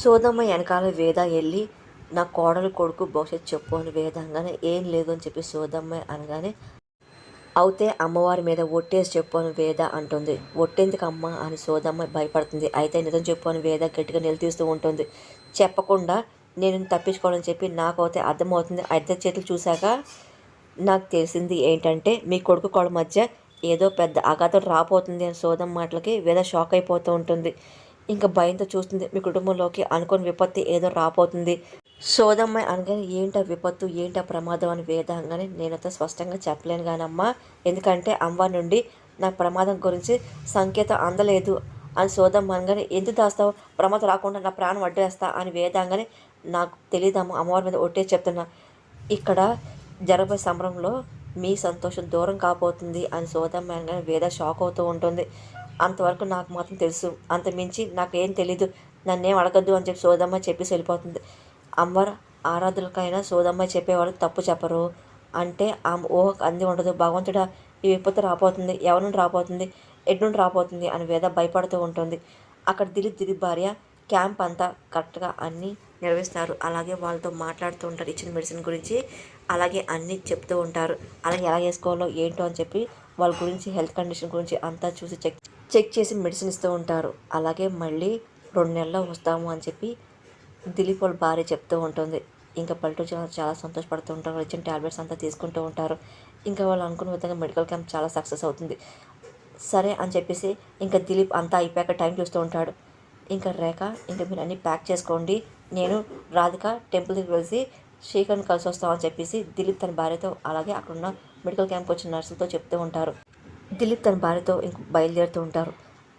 సోదమ్మ వెనకాల వేద వెళ్ళి నా కోడలు కొడుకు భవిష్యత్తు చెప్పు అని వేద అనగానే ఏం లేదు అని చెప్పి సోదమ్మ అనగానే అవుతే అమ్మవారి మీద ఒట్టేసి చెప్పు అని వేద అంటుంది. ఒట్టేందుకు అమ్మ అని సోదమ్మ భయపడుతుంది. అయితే నిజం చెప్పు అని వేద గట్టిగా నిలదీస్తూ ఉంటుంది. చెప్పకుండా నేను తప్పించుకోవాలని చెప్పి నాకు అయితే అర్థమవుతుంది. అద్దె చేతులు చూశాక నాకు తెలిసింది ఏంటంటే మీ కొడుకు కోళ్ళ మధ్య ఏదో పెద్ద అగాధం రాబోతుంది అని సోదం మాటలకి వేద షాక్ అయిపోతూ ఉంటుంది. ఇంకా భయంతో చూస్తుంది. మీ కుటుంబంలోకి అనుకోని విపత్తి ఏదో రాబోతుంది. సోదమ్మాయి అనగానే ఏంటా విపత్తు? ఏంటా ప్రమాదం? అని వేదంగానే అనగానే స్పష్టంగా చెప్పలేను కానమ్మా ఎందుకంటే అమ్మ నుండి నాకు ప్రమాదం గురించి సంకేతం అందలేదు. అని సోదమ్మ అనగానే ఎందుకు దాస్తావు? ప్రమాదం రాకుండా నా ప్రాణం అడ్డేస్తా అని వేదంగానే నాకు తెలియదమ్మ అమ్మవారి మీద ఒట్టే చెప్తున్నా. ఇక్కడ జరగబోయే సమరంలో మీ సంతోషం దూరం కాబోతుంది. అని సోదమ్మ అనగానే వేద షాక్ అవుతూ ఉంటుంది. అంతవరకు నాకు మాత్రం తెలుసు. అంత మించి నాకేం తెలీదు. నన్నేం అడగద్దు అని చెప్పి సోదమ్మ చెప్పేసి వెళ్ళిపోతుంది. అమ్మవారు ఆరాధులకైనా సోదమ్మ చెప్పేవాళ్ళు తప్పు చెప్పరు. అంటే ఆ ఊహ అంది ఉండదు. భగవంతుడా ఈ విపత్తు రాబోతుంది. ఎవరి నుండి రాబోతుంది? ఎటు నుండి రాబోతుంది? అని వేద భయపడుతూ ఉంటుంది. అక్కడ దిలీప్ దిలీప్ భార్య క్యాంప్ అంతా కరెక్ట్గా అన్నీ నిర్వహిస్తారు. అలాగే వాళ్ళతో మాట్లాడుతూ ఉంటారు. ఇచ్చిన మెడిసిన్ గురించి అలాగే అన్నీ చెప్తూ ఉంటారు. అలాగే ఎలా చేసుకోవాలో ఏంటో అని చెప్పి వాళ్ళ గురించి హెల్త్ కండిషన్ గురించి అంతా చూసి చెక్ చెక్ చేసి మెడిసిన్ ఇస్తూ ఉంటారు. అలాగే మళ్ళీ రెండు నెలల్లో వస్తాము అని చెప్పి దిలీప్ వాళ్ళ భార్య చెప్తూ ఉంటుంది. ఇంకా పల్లెటూరు చాలా చాలా సంతోషపడుతూ ఉంటారు. ఇచ్చిన ట్యాబ్లెట్స్ అంతా తీసుకుంటూ ఉంటారు. ఇంకా వాళ్ళు అనుకున్న విధంగా మెడికల్ క్యాంప్ చాలా సక్సెస్ అవుతుంది. సరే అని చెప్పేసి ఇంకా దిలీప్ అంతా అయిపోయాక టైం చూస్తూ ఉంటాడు. ఇంకా రేఖ ఇంకా మీరు అన్నీ ప్యాక్ చేసుకోండి. నేను రాధిక టెంపుల్ దగ్గర వెళ్ళి శ్రీకర్ని కలిసి వస్తామని చెప్పేసి దిలీప్ తన భార్యతో అలాగే అక్కడున్న మెడికల్ క్యాంప్కి వచ్చిన నర్సులతో చెప్తూ ఉంటారు. దిలీప్ తన భార్యతో ఇంక బయలుదేరుతూ ఉంటారు.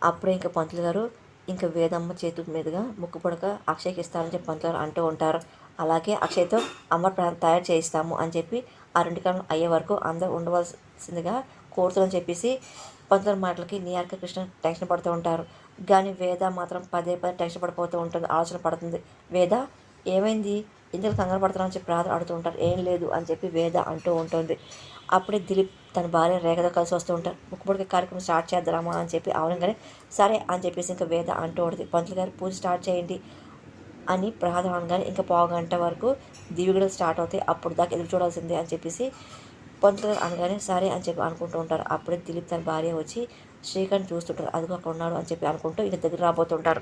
అప్పుడే ఇంకా పంతులు గారు ఇంకా వేదమ్మ చేతుల మీదుగా ముక్కు పొడక అక్షయ్కి ఇస్తారని చెప్పి పంతులు గారు అంటూ ఉంటారు. అలాగే అక్షయ్తో అమర్ ప్రాణం తయారు చేయిస్తాము అని చెప్పి ఆ రెండు కాలం అయ్యే వరకు అందరూ ఉండవలసిందిగా కోరుతుందని చెప్పేసి పంతుల మాటలకి నియార్క కృష్ణ టెన్షన్ పడుతూ ఉంటారు. కానీ వేద మాత్రం పదే పదే టెన్షన్ పడిపోతూ ఉంటుంది ఆలోచన పడుతుంది. వేద ఏమైంది? ఎందుకు కంగారు పడుతున్నావు అని చెప్పి రాధ ఆడుతూ ఉంటారు. ఏం లేదు అని చెప్పి వేద అంటూ ఉంటుంది. అప్పుడే దిలీప్ తన భార్య రేఖతో కలిసి వస్తూ ఉంటారు ముక్కుపొడికి కార్యక్రమం స్టార్ట్ చేద్దామా అని చెప్పి అవనంగానే సరే అని చెప్పేసి ఇంకా వేద అంటూ ఉంటుంది. పంతులు గారు పూజ స్టార్ట్ చేయండి అని ప్రహాదం అనగానే ఇంకా పావు గంట వరకు దివిగడలు స్టార్ట్ అవుతాయి. అప్పుడు దాకా ఎదురు చూడాల్సిందే అని చెప్పేసి పంతులు గారు అనగానే సరే అని చెప్పి అనుకుంటూ ఉంటారు. అప్పుడే దిలీప్ తన భార్య వచ్చి శ్రీకాంత్ చూస్తుంటారు. అదిగో అక్కడ ఉన్నాడు అని చెప్పి అనుకుంటూ ఇంకా దగ్గర రాబోతుంటారు.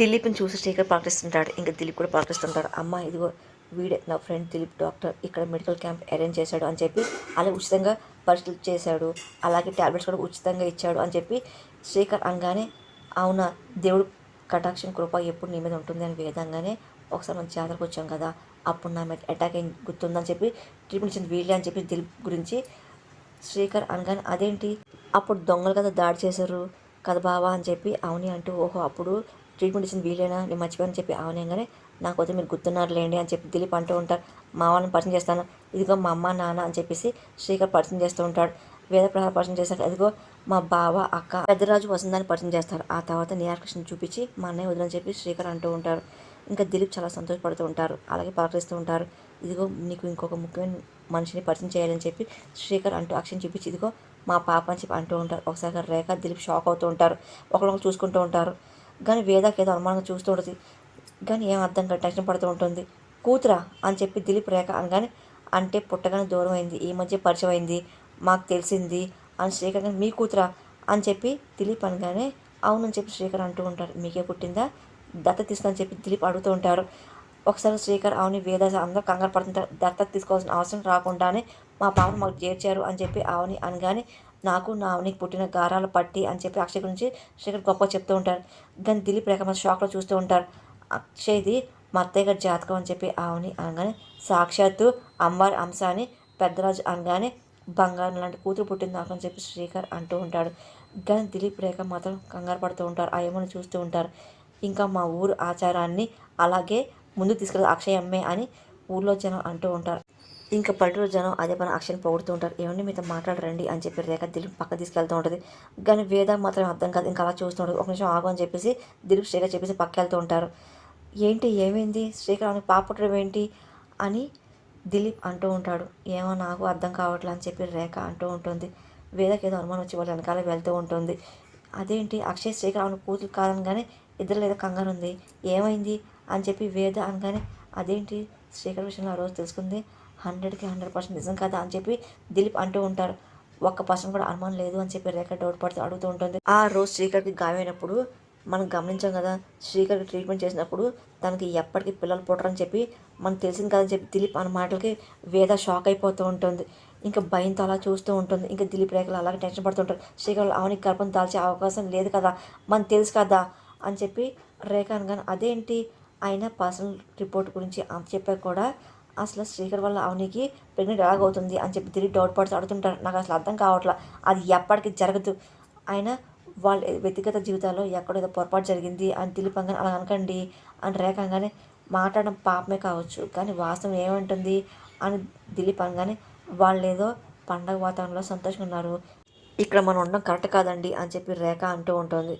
దిలీప్ని చూసి శ్రీకాంత్ ప్రకటిస్తుంటాడు ఇంకా దిలీప్ కూడా ప్రకటిస్తుంటారు అమ్మ ఇదిగో వీడే నా ఫ్రెండ్ దిలీప్ డాక్టర్ ఇక్కడ మెడికల్ క్యాంప్ అరేంజ్ చేశాడు అని చెప్పి అలాగే ఉచితంగా పరీక్షలు చేశాడు. అలాగే ట్యాబ్లెట్స్ కూడా ఉచితంగా ఇచ్చాడు అని చెప్పి శ్రీకర్ అనగానే అవునా దేవుడు కటాక్షం కృప ఎప్పుడు నీ మీద ఉంటుంది అని వేదంగానే ఒకసారి మనం జాతరకు వచ్చాం కదా అప్పుడు నా మీద అటాక్ అయింది గుర్తుందని చెప్పి ట్రీట్మెంట్ ఇచ్చింది వీళ్ళే అని చెప్పి దిలీప్ గురించి శ్రీకర్ అనగానే అదేంటి? అప్పుడు దొంగలు కదా దాడి చేశారు కదా బావా? అని చెప్పి అవుని అంటూ ఓహో అప్పుడు ట్రీట్మెంట్ ఇచ్చింది వీలేనా నేను మర్చిపోయానని చెప్పి అవునంగానే నాకు మీరు గుర్తున్నారులేండి అని చెప్పి దిలీప్ అంటూ ఉంటారు మా వాళ్ళని పరిచయం చేస్తాను. ఇదిగో మా అమ్మ నాన్న అని చెప్పేసి శ్రీకర్ పరిచయం చేస్తూ ఉంటాడు. వేద ప్రహార పరిచయం చేస్తారు అదిగో మా బావ అక్క పెద్దరాజు వసంతాన్ని పరిచయం చేస్తారు. ఆ తర్వాత నీరాకృష్ణ చూపించి మా అన్నయ్య వదిలని చెప్పి శ్రీకర్ అంటూ ఉంటారు ఇంకా దిలీప్ చాలా సంతోషపడుతూ ఉంటారు. అలాగే పలకరిస్తూ ఉంటారు. ఇదిగో నీకు ఇంకొక ముఖ్యమైన మనిషిని పరిచయం చేయాలని చెప్పి శ్రీకర్ అంటూ అక్షయం చూపించి ఇదిగో మా పాప అని చెప్పి అంటూ ఉంటారు. ఒకసారి రేఖ దిలీప్ షాక్ అవుతూ ఉంటారు. ఒకరినొకరు చూసుకుంటూ ఉంటారు. కానీ వేదాకి ఏదో అనుమానంగా చూస్తూ ఉంటుంది. కానీ ఏం అర్థం కాదు టెన్షన్ పడుతూ ఉంటుంది. కూతురా అని చెప్పి దిలీప్ రేఖ అనగానే అంటే పుట్టగానే దూరం అయింది. ఈ మధ్య పరిచయం అయింది. మాకు తెలిసింది అని శ్రీకర్ మీ కూతురా? అని చెప్పి దిలీప్ అనగానే అవునని చెప్పి శ్రీకర్ అంటూ ఉంటారు. మీకే పుట్టిందా? దత్త తీసుకుని చెప్పి దిలీప్ అడుగుతూ ఉంటారు. ఒకసారి శ్రీకర్ అవుని వేద అందరూ కంగారు పడుతుంటారు. దత్తత తీసుకోవాల్సిన అవసరం రాకుండానే మా పాపను మాకు చేర్చారు అని చెప్పి ఆవుని అనగానే నాకు నా ఆవునికి పుట్టిన గారాల పట్టి అని చెప్పి అక్షయ్ గురించి శ్రీకర్ గొప్ప చెప్తూ ఉంటారు. దాన్ని దిలీప్ రేఖ మన షాక్లో చూస్తూ ఉంటారు. అక్షయ్ది మా అత్తయ్య గారి జాతకం అని చెప్పి ఆవుని అనగానే సాక్షాత్తు అమ్మవారి అంశ అని పెద్దరాజు అనగానే బంగారం లాంటి కూతురు పుట్టింది నాకు అని చెప్పి శ్రీకర్ అంటూ ఉంటాడు. కానీ దిలీప్ రేఖ మాత్రం కంగారు పడుతూ ఉంటారు. ఆ ఏమని చూస్తూ ఉంటారు. ఇంకా మా ఊరు ఆచారాన్ని అలాగే ముందు తీసుకెళ్ళి అక్షయ్ అమ్మే అని ఊళ్ళో జనం అంటూ ఉంటారు. ఇంకా పల్లెటూరు జనం అదే పని అక్షయని పొగుడుతూ ఉంటారు. ఏమండి మీతో మాట్లాడరండి అని చెప్పి రేఖ దిలీప్ పక్క తీసుకెళ్తూ ఉంటుంది. కానీ వేద మాత్రం అర్థం కాదు. ఇంకా అలా చూస్తూ ఉంటుంది. ఒక నిమిషం ఆగు అని చెప్పేసి దిలీప్ శ్రీకర్ చెప్పేసి పక్క వెళ్తూ ఉంటారు. ఏంటి ఏమైంది? శ్రీకర్ ఆమె ఏంటి? అని దిలీప్ అంటూ ఉంటాడు. ఏమో నాకు అర్థం కావట్లే అని చెప్పి రేఖ అంటూ ఉంటుంది. వేదకి ఏదో అనుమానం వచ్చి వాళ్ళ వెనకాల వెళ్తూ ఉంటుంది. అదేంటి? అక్షయ్ శ్రీకర్ కూతురు కాదనగానే ఇద్దరు లేదా కంగారు ఉంది. ఏమైంది? అని చెప్పి వేద అనగానే అదేంటి? శ్రీకర్ విషయంలో ఆ రోజు తెలుసుకుంది? హండ్రెడ్కి హండ్రెడ్ పర్సెంట్ నిజం కదా? అని చెప్పి దిలీప్ అంటూ ఉంటారు ఒక్క పర్సన్ కూడా అనుమానం లేదు అని చెప్పి రేఖ డౌట్ పడుతూ అడుగుతూ ఉంటుంది. ఆ రోజు శ్రీకర్కి గాయమైనప్పుడు మనం గమనించాం కదా శ్రీకర్కి ట్రీట్మెంట్ చేసినప్పుడు తనకి ఎప్పటికీ పిల్లలు పుట్టరని చెప్పి మనకు తెలిసింది కదని చెప్పి దిలీప్ అన్న మాటలకి వేద షాక్ అయిపోతూ ఉంటుంది. ఇంకా భయంతో అలా చూస్తూ ఉంటుంది. ఇంకా దిలీప్ రేఖలు అలాగే టెన్షన్ పడుతుంటారు శ్రీకర్ అవనికి గర్భం దాల్చే అవకాశం లేదు కదా మనకు తెలుసు కదా అని చెప్పి రేఖ అనగానే అదేంటి? ఆయన పర్సనల్ రిపోర్ట్ గురించి అంత చెప్పాక కూడా అసలు శ్రీకర్ వల్ల అవనికి ప్రెగ్నెంట్ ఎలాగవుతుంది అని చెప్పి తిరిగి డౌట్ పడుతూ అడుగుతుంటారు నాకు అసలు అర్థం కావట్లా. అది ఎప్పటికీ జరగదు. ఆయన వాళ్ళ వ్యక్తిగత జీవితాల్లో ఎక్కడో ఏదో పొరపాటు జరిగింది అని తెలిపంగానే అలా అనకండి అని రేఖ మాట్లాడడం పాపమే కావచ్చు. కానీ వాస్తవం ఏమంటుంది అని దిలీప్ అనగానే వాళ్ళు ఏదో పండగ వాతావరణంలో సంతోషంగా ఉన్నారు. ఇక్కడ మనం ఉండడం కరెక్ట్ కాదండి అని చెప్పి రేఖ అంటూ ఉంటుంది.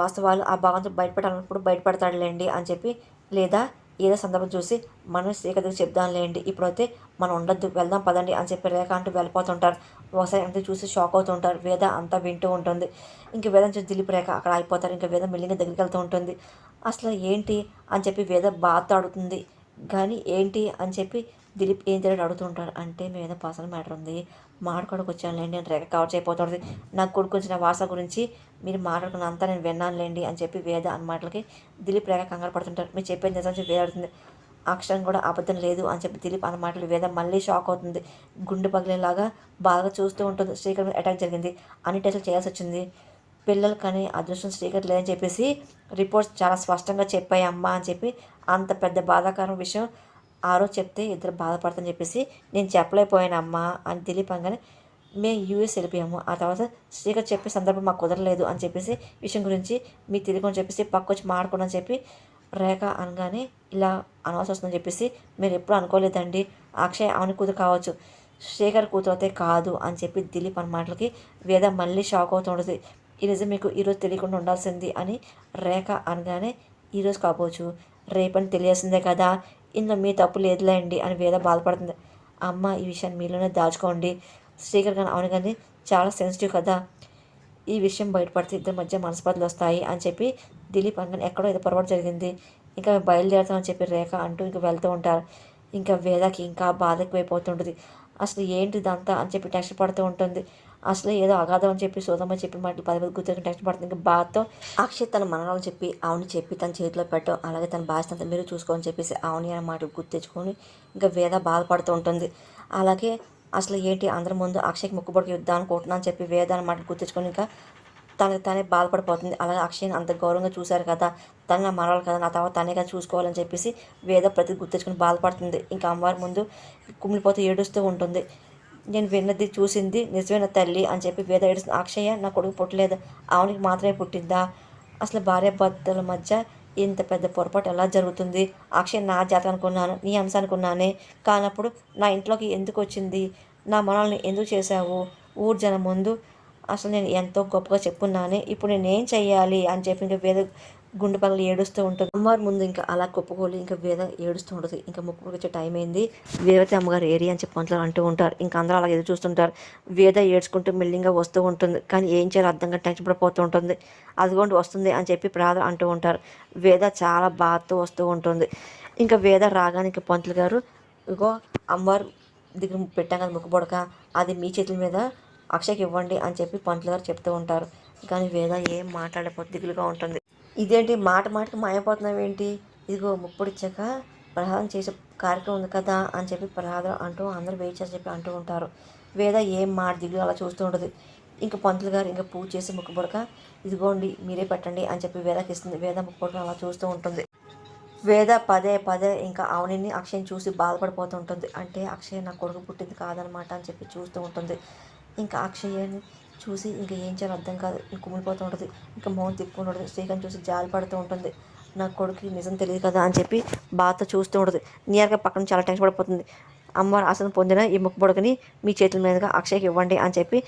వాస్తవాలు ఆ భావంతో బయటపడాలన్నప్పుడు బయటపడతాడులేండి అని చెప్పి లేదా ఏదో సందర్భం చూసి మనం శ్రీకథకి చెప్దాంలేండి ఇప్పుడైతే మనం ఉండొద్దు వెళ్దాం పదండి అని చెప్పి రేఖ అంటూ వెళ్ళిపోతుంటారు. ఒకసారి అంతా చూసి షాక్ అవుతూ ఉంటారు వేద అంతా వింటూ ఉంటుంది. ఇంక వేదం చూసి దిలీప్ రేఖ అక్కడ అయిపోతారు ఇంకా వేద మెల్లిగా దగ్గరికి వెళ్తూ ఉంటుంది. అసలు ఏంటి అని చెప్పి వేద బాధ అడుగుతుంది. కానీ ఏంటి అని చెప్పి దిలీప్ ఏం తెలియదు అడుగుతుంటాడు అంటే మీ మీద పర్సనల్ మ్యాటర్ ఉంది. మాట్లాడుకోవడానికి వచ్చానులేండి నేను రేఖ కవర్ చేయబోతుంది. నాకు కొడుకు వచ్చిన వాస గురించి మీరు మాట్లాడుకున్న అంతా నేను విన్నానులేండి అని చెప్పి వేద అన్న మాటలకి దిలీప్ రేఖ కంగారు పడుతుంటారు. మీరు చెప్పేది నిజం చెప్పి వేద అక్షరం కూడా అబద్ధం లేదు అని చెప్పి దిలీప్ అన్న మాటలు వేద మళ్ళీ షాక్ అవుతుంది. గుండె పగిలేలాగా బాగా చూస్తూ ఉంటుంది. శ్రీకర్ మీద అటాక్ జరిగింది. అన్ని టెస్టులు చేయాల్సి వచ్చింది. పిల్లలు కానీ అదృష్టం శ్రీకర్ లేదని చెప్పేసి రిపోర్ట్స్ చాలా స్పష్టంగా చెప్పాయి. అమ్మ అని చెప్పి అంత పెద్ద బాధాకరం విషయం ఆ రోజు చెప్తే ఇద్దరు బాధపడతాని చెప్పేసి నేను చెప్పలేకపోయాను అమ్మ అని దిలీప్ అనగానే మేము యూఎస్ వెళ్ళిపోయాము. ఆ తర్వాత శ్రీకర్ చెప్పే సందర్భం మాకు కుదరలేదు అని చెప్పేసి విషయం గురించి మీ తిరిగి చెప్పేసి పక్క వచ్చి మాడుకోండి అని చెప్పి రేఖ అనగానే ఇలా అనవసరం వస్తుందని చెప్పేసి మీరు ఎప్పుడు అనుకోలేదండి. అక్షయ్ ఆమె కూతురు కావచ్చు శేఖర్ కూతురు అయితే కాదు అని చెప్పి దిలీప్ అన్న మాటలకి వేద మళ్ళీ షాక్ అవుతుంటుంది ఈ మీకు ఈరోజు తెలియకుండా ఉండాల్సింది అని రేఖ అనగానే ఈరోజు కాపోవచ్చు రేపని తెలియాల్సిందే కదా. ఇందులో మీ తప్పు లేదులేండి అని వేద బాధపడుతుంది. అమ్మ ఈ విషయాన్ని మీలోనే దాచుకోండి. శ్రీకర్ కానీ అవును కానీ చాలా సెన్సిటివ్ కదా. ఈ విషయం బయటపడితే ఇద్దరి మధ్య మనస్పర్ధలు వస్తాయి అని చెప్పి దిలీప్ అనగానే ఎక్కడో ఏదో పొరపాటు జరిగింది. ఇంకా మేము బయలుదేరుతామని చెప్పి రేఖ అంటూ ఇంకా వెళ్తూ ఉంటారు. ఇంకా వేదకి ఇంకా బాధ ఎక్కువైపోతుంటుంది అసలు ఏంటి ఇదంతా అని చెప్పి టెన్షన్ పడుతూ ఉంటుంది. అసలు ఏదో అగాధం అని చెప్పి సోదమ్మ చెప్పి మాటలు పది పది గుర్తు టెన్షన్ పడుతుంది. ఇంకా బాధతో అక్షయ్ తన మనరాలు చెప్పి ఆవుని చెప్పి తన చేతిలో పెట్టడం అలాగే తన బాధ్యత మీరు చూసుకోని చెప్పేసి ఆవుని అనే మాటలు గుర్తు తెచ్చుకొని ఇంకా వేద బాధపడుతూ ఉంటుంది. అలాగే అసలు ఏంటి? అందరి ముందు అక్షయ్కి ముక్కుబడికి యుద్ధం అనుకుంటున్నా అని చెప్పి వేదాన్ని మాట గుర్తు ఇంకా తనకి తనే బాధపడిపోతుంది. అలాగే అక్షయ్ని అంత గౌరవంగా చూశారు కదా. తను నా మనవాళ్ళు కదా. నా తర్వాత తనే కదా చూసుకోవాలని చెప్పేసి వేద ప్రతి గుర్తించుకుని బాధపడుతుంది. ఇంకా అమ్మవారి ముందు కుమిలిపోతూ ఏడుస్తూ ఉంటుంది. నేను విన్నది చూసింది నిజమైన తల్లి అని చెప్పి వేద ఏడుస్తుంది. అక్షయ్య నా కొడుకు పుట్టలేదు. ఆవునికి మాత్రమే పుట్టిందా? అసలు భార్యాభర్తల మధ్య ఇంత పెద్ద పొరపాటు ఎలా జరుగుతుంది? అక్షయ్ నా జాతకం అనుకున్నాను నీ అంశం అనుకున్నానే. కానప్పుడు నా ఇంట్లోకి ఎందుకు వచ్చింది? నా మనల్ని ఎందుకు చేశావు? ఊరు జనం ముందు అసలు నేను ఎంతో గొప్పగా చెప్పున్నానే. ఇప్పుడు నేను ఏం చెయ్యాలి? అని చెప్పి ఇంకా వేద గుండె పగలు ఏడుస్తూ ఉంటుంది. అమ్మవారి ముందు ఇంకా అలా కొప్పుకోలి ఇంకా వేద ఏడుస్తూ ఉంటుంది. ఇంకా ముక్కు వచ్చే టైం అయింది. వేదవతి అమ్మగారు ఏరియా అని చెప్పి అంటూ ఉంటారు. ఇంకా అందరూ అలా ఎదురు చూస్తుంటారు. వేద ఏడ్చుకుంటూ మెల్లింగా వస్తూ ఉంటుంది. కానీ ఏం చేయాలో అర్థం కాని టెన్షన్ పడిపోతూ ఉంటుంది. అదిగోండి వస్తుంది అని చెప్పి ప్రాధ అంటూ ఉంటారు. వేద చాలా బాధతో వస్తూ ఉంటుంది. ఇంకా వేద రాగానే పంతులు గారు ఇగో అమ్మవారు దగ్గర పెట్టాం కదా ముక్కుబొడక అది మీ చేతుల మీద అక్షయకి ఇవ్వండి అని చెప్పి పంతులు గారు చెప్తూ ఉంటారు. కానీ వేద ఏం మాట్లాడకపోతే దిగులుగా ఉంటుంది. ఇదేంటి మాట మాటకి మాయపోతున్నావు ఏంటి? ఇదిగో ముప్పుడిచ్చాక ప్రహ్లాదం చేసే కార్యక్రమం ఉంది కదా అని చెప్పి ప్రహ్లాదం అంటూ అందరూ వెయిట్ చేసి చెప్పి అంటూ ఉంటారు. వేద ఏం మాట దిగులు అలా చూస్తూ ఉంటుంది. ఇంకా పంతులు గారు ఇంకా పూజ చేసి ముక్కుబొడక ఇదిగోండి మీరే పెట్టండి అని చెప్పి వేదకి ఇస్తుంది. వేద ముక్కుబొడక అలా చూస్తూ ఉంటుంది. వేద పదే పదే ఇంకా అవనిని అక్షయ్ని చూసి బాధపడిపోతూ ఉంటుంది. అంటే అక్షయ్ నా కొడుకు పుట్టింది కాదనమాట అని చెప్పి చూస్తూ ఉంటుంది. ఇంకా అక్షయ్యని చూసి ఇంకా ఏం చేయాలో అర్థం కాదు. ఇంక కుమిలిపోతూ ఉంటుంది. ఇంకా మౌన్ తిప్పుకుని ఉంటుంది. శ్రీకాంత్ చూసి జాలి పడుతూ ఉంటుంది. నా కొడుకు నిజం తెలియదు కదా అని చెప్పి బాధతో చూస్తూ ఉంటుంది. నియర్గా పక్కన చాలా టెన్షన్ పడిపోతుంది. అమ్మవారు ఆసనం పొందిన ఈ ముక్కు పొడకని మీ చేతుల మీదుగా అక్షయ్కి ఇవ్వండి అని చెప్పి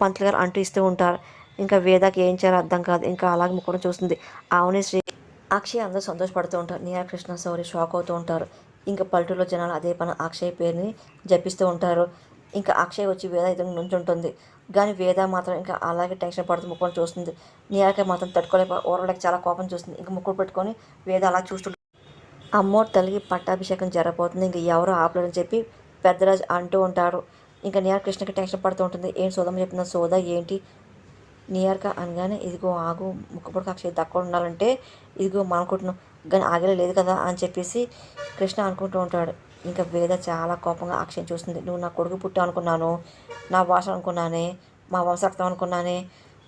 పంతులు గారు అంటూ ఇస్తూ ఉంటారు. ఇంకా వేదాకి ఏం చేయాలో అర్థం కాదు. ఇంకా అలాగే ముక్కడం చూస్తుంది. అవునే శ్రీ అక్షయ్ అందరూ సంతోషపడుతూ ఉంటారు. నీరా కృష్ణ సౌరి షాక్ అవుతూ ఉంటారు. ఇంకా పల్లెటూరులో జనాలు అదే పని అక్షయ్ పేరుని జపిస్తూ ఉంటారు. ఇంకా అక్షయ్ వచ్చి వేద ఎదురు నుంచుంటుంది. కానీ వేద మాత్రం ఇంకా అలాగే టెన్షన్ పడుతూ ముక్కుని చూస్తుంది. నీలక మాత్రం తట్టుకోలేక ఓర్వలేక చాలా కోపం చూస్తుంది. ఇంకా ముక్కులు పెట్టుకొని వేద అలా చూస్తుంటుంది. అమ్మో తల్లికి పట్టాభిషేకం జరగబోతుంది. ఇంక ఎవరు ఆపలేదని చెప్పి పెద్దరాజు అంటూ ఉంటారు. ఇంకా నియర్ కృష్ణకి టెన్షన్ పడుతూ ఉంటుంది. ఏం సోదమ్మ చెప్తున్నా సోదా ఏంటి? నియర్క అనగానే ఇదిగో ఆగు ముక్కుపడి అక్షయ్ దక్కడ ఉండాలంటే ఇదిగో మనం అనుకుంటున్నాం. కానీ ఆగలే లేదు కదా అని చెప్పేసి కృష్ణ అనుకుంటూ ఉంటాడు. ఇంకా వేద చాలా కోపంగా అక్షయ్ చూస్తుంది. నువ్వు నా కొడుకు పుట్టావు అనుకున్నాను నా భాష అనుకున్నానే మా వంశరక్తం అనుకున్నానే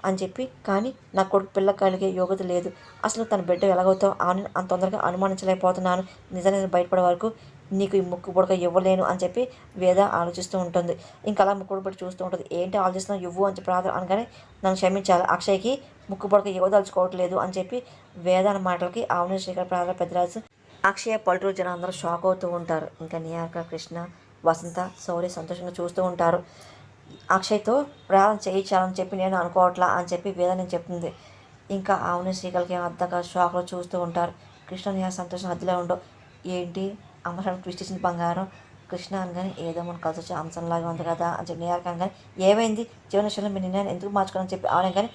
అని చెప్పి కానీ నా కొడుకు పిల్ల కలిగే యోగ్యత లేదు. అసలు తన బిడ్డ ఎలాగవుతావు? అని అంత తొందరగా అనుమానించలేకపోతున్నాను. నిజంగా బయటపడే వరకు నీకు ఈ ముక్కు పుడక ఇవ్వలేను అని చెప్పి వేద ఆలోచిస్తూ ఉంటుంది. ఇంకా అలా ముక్కు పుడక చూస్తూ ఉంటుంది. ఏంటి ఆలోచిస్తున్నావు? ఇవ్వు అని చెప్పి అనగానే నన్ను క్షమించాలి. అక్షయ్కి ముక్కు పుడక ఇవ్వదలుచుకోవట్లేదు అని చెప్పి వేద అన్న మాటలకి ఆవుని శ్రీకర్ ప్రాధ పెద్దరాజు అక్షయ పల్లెటూరు జనం అందరూ షాక్ అవుతూ ఉంటారు. ఇంకా నియార్క కృష్ణ వసంత సౌరి సంతోషంగా చూస్తూ ఉంటారు. అక్షయ్తో ప్రయాణం చేయించాలని చెప్పి నేను అనుకోవట్లా అని చెప్పి వేద నేను చెప్తుంది. ఇంకా ఆవుని శ్రీకలకి అర్థంగా షాక్లో చూస్తూ ఉంటారు. కృష్ణ నిహార్ సంతోషం అదిలో ఉండవు ఏంటి? అమ్మసారి ట్విస్ట్ బంగారం. కృష్ణ అనగానే ఏదో మనం కలిసి వచ్చే అంశంలాగా ఉంది కదా అని చెప్పి నిహార్ అనగానే ఏమైంది? జీవన విషయంలో మీ నిర్ణయాన్ని ఎందుకు మార్చుకోవాలని చెప్పి ఆవిడ కానీ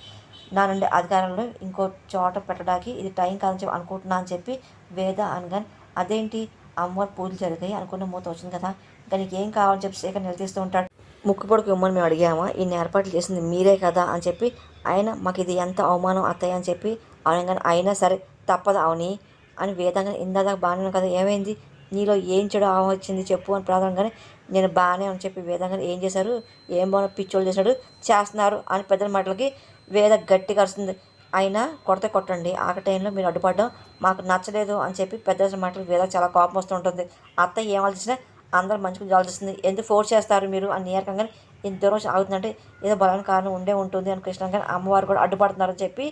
నా నుండి అధికారంలో ఇంకో చోట పెట్టడానికి ఇది టైం కాదని చెప్పి అనుకుంటున్నా అని చెప్పి వేద అనగా అదేంటి? అమ్మవారి పూజలు జరిగాయి అనుకున్న మూత వచ్చింది కదా. దానికి ఏం కావాలని చెప్పి శేఖర్ నిలదీస్తూ ఉంటాడు. ముక్కు పొడుకు ఇమ్మని మేము అడిగామా ఇన్ని ఏర్పాట్లు చేసింది మీరే కదా అని చెప్పి ఆయన మాకు ఇది ఎంత అవమానం అత్తయ్య అని చెప్పి అనగానే అయినా సరే తప్పదు అవని అని వేదంగా ఇందాక బాగానే కదా ఏమైంది? నీలో ఏం చెడు వచ్చింది చెప్పు అని ప్రాధాన్యంగానే నేను బాగానే అని చెప్పి వేదంగా ఏం చేశారు? ఏం బాగా పిచ్చోళ్ళు చేశాడు? చేస్తున్నారు అని పెద్దల మాటలకి వేద గట్టిగా అరుస్తుంది. అయినా కొడితే కొట్టండి. ఆ టైంలో మీరు అడ్డుపడడం మాకు నచ్చలేదు అని చెప్పి పెద్ద మాటలు వేద చాలా కోపం వస్తుంటుంది. అత్త ఏం ఆలోచించినా అందరూ మంచిగా ఆలోచిస్తుంది ఎందుకు ఫోర్స్ చేస్తారు మీరు అని నీరకంగానే ఇంత దూరం ఆగుతుందంటే ఏదో బలమైన కారణం ఉండే ఉంటుంది అని కృష్ణ కానీ అమ్మవారు కూడా అడ్డుపడుతున్నారని చెప్పి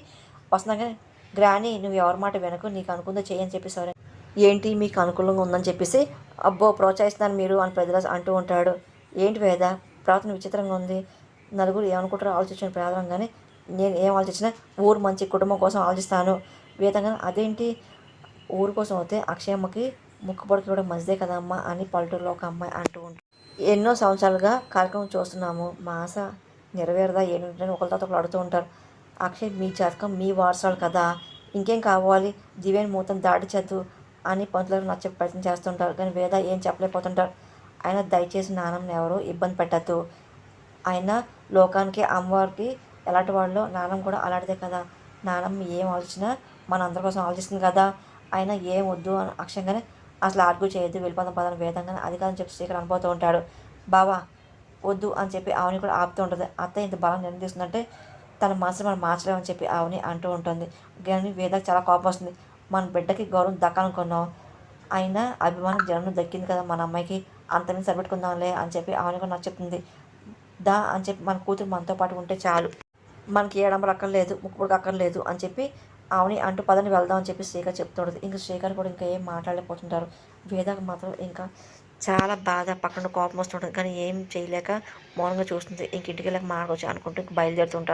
వస్తున్నాగా గ్రాని నువ్వు ఎవరి మాట వెనక నీకు అనుకుందో చేయని చెప్పి సరే. ఏంటి మీకు అనుకూలంగా ఉందని చెప్పేసి అబ్బో ప్రోత్సహిస్తున్నాను మీరు అని పెద్దరాజు అంటూ ఉంటాడు. ఏంటి వేద? ప్రార్థన విచిత్రంగా ఉంది. నలుగురు ఏమనుకుంటారో ఆలోచించిన కానీ నేను ఏం ఆలోచించినా ఊరు మంచి కుటుంబం కోసం ఆలోచిస్తాను. విధంగా అదేంటి? ఊరు కోసం అయితే అక్షయమ్మకి ముక్కుపొడికి కూడా మంచిదే కదమ్మా అని పల్లెటూరులో ఒక అమ్మాయి అంటూ ఉంటుంది. ఎన్నో సంవత్సరాలుగా కార్యక్రమం చూస్తున్నాము. మా ఆశ నెరవేరదా ఏంటంటే ఒకరితో ఒకరు అడుగుతూ ఉంటారు. అక్షయ్ మీ జాతకం మీ వారసాలు కదా. ఇంకేం కావాలి? దివ్యాన్ని మూతం దాడి చేద్దు అని పంతులకు నచ్చే ప్రయత్నం చేస్తుంటారు. కానీ వేద ఏం చెప్పలేకపోతుంటారు. ఆయన దయచేసి నాన్నని ఎవరు ఇబ్బంది పెట్టద్దు. ఆయన లోకానికి అమ్మవారికి ఎలాంటి వాళ్ళు నాన్నమ్మ కూడా అలాంటిదే కదా. నాన్నమ్మ ఏం ఆలోచన మన అందరి కోసం ఆలోచిస్తుంది కదా. ఆయన ఏం వద్దు అని అక్షంగానే అసలు ఆర్గ్యూ చేయొద్దు వెళ్ళిపోదాం పదాన్ని వేదంగానే. అది కాదని చెప్పి శ్రీకర్ అనుపోతూ ఉంటాడు. బావా వద్దు అని చెప్పి ఆవుని కూడా ఆపుతూ ఉంటుంది. అత్త ఇంత బలం నిర్ణయం తన మనసుని మనం మార్చలేమని చెప్పి ఆవుని అంటూ ఉంటుంది. కానీ వేదకు చాలా కోపం వస్తుంది. మన బిడ్డకి గౌరవం దక్కాలనుకున్నాం. అయినా అభిమానం జనం దక్కింది కదా మన అమ్మాయికి. అంతమంది సరిపెట్టుకుందాంలే అని చెప్పి ఆవుని కూడా నాకు చెప్తుంది. దా అని చెప్పి మన కూతురు మనతో పాటు ఉంటే చాలు. మనకి ఏడంబలు అక్కర్లేదు ముక్కుపుడికి అక్కర్లేదు అని చెప్పి ఆమెని అంటూ పదని వెళ్దాం అని చెప్పి శ్రీకర్ చెప్తుంటుంది. ఇంకా శ్రీకర్ కూడా ఇంకా ఏం మాట్లాడలేకపోతుంటారు. వేదాకు మాత్రం ఇంకా చాలా బాధ పక్కన కోపం వస్తుంటుంది. కానీ ఏం చేయలేక మౌనంగా చూస్తుంది. ఇంక ఇంటికి వెళ్ళక మాట్లాడవచ్చు అనుకుంటూ ఇంక బయలుదేరుతుంటారు.